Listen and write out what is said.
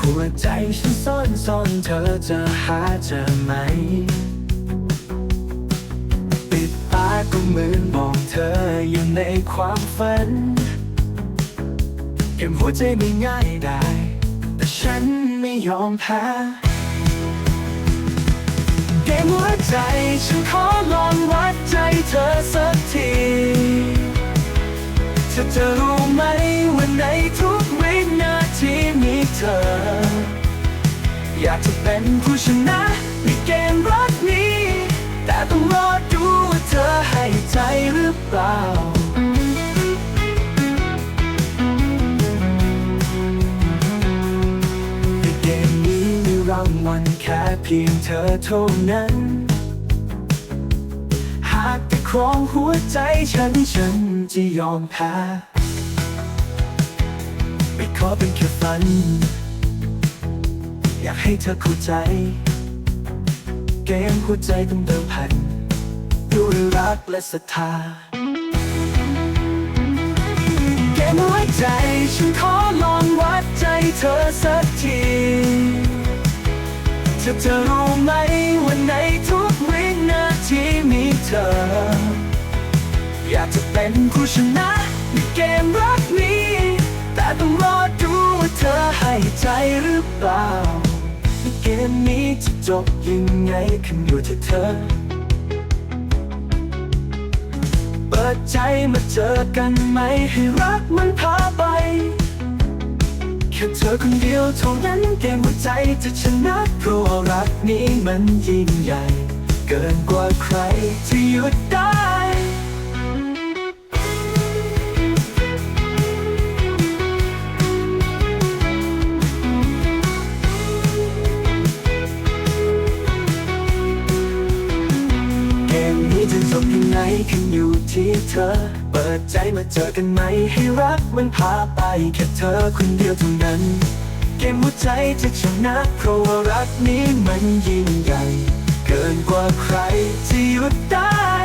หัวใจฉันซ่อนซ่อนเธอจะหาเจอไหม ปิดตาก็เหมือนมองเธออยู่ในความฝันเก็บหัวใจไม่ง่ายได้ แต่ฉันไม่ยอมแพ้เกมหัวใจฉันขอลองวัดใจเธอสักทีเธอจะรู้ เป็นผู้ชนะในเกมรักนี้ แต่ต้องรอดูว่าเธอให้ใจหรือเปล่า ในเกมนี้มีรางวัลแค่เพียงเธอเท่านั้น หากแต่ครองหัวใจฉันฉันจะยอมแพ้ไม่ขอเป็นแค่ฝัน อยากให้เธอเข้าใจ เกมหัวใจต้องเดิมพันด้วยรักและศรัทธาเกมหัวใจฉันขอลองวัดใจเธอสักทีเธอรู้ไหมว่าในทุกวินาทีมีเธอ อยากจะเป็นผู้ชนะในเกมรักนี้ แต่ต้องรอดูว่าเธอให้ใจหรือเปล่า ในเกมนี้จะจบยังไงขึ้นอยู่ที่เธอ เปิดใจมาเจอกันไหมให้รักมันพาไปแค่เธอคนเดียวเท่านั้นเกมหัวใจจะชนะเพราะว่ารักนี้มันยิ่งใหญ่ เกินกว่าใครที่หยุดได้ นี้จะจบยังไงขึ้นอยู่ที่เธอ เปิดใจมาเจอกันไหมให้รักมันพาไปแค่เธอคนเดียวเท่านั้น เกมหัวใจจะชนะเพราะว่ารักนี้มันยิ่งใหญ่ เกินกว่าใครที่หยุดได้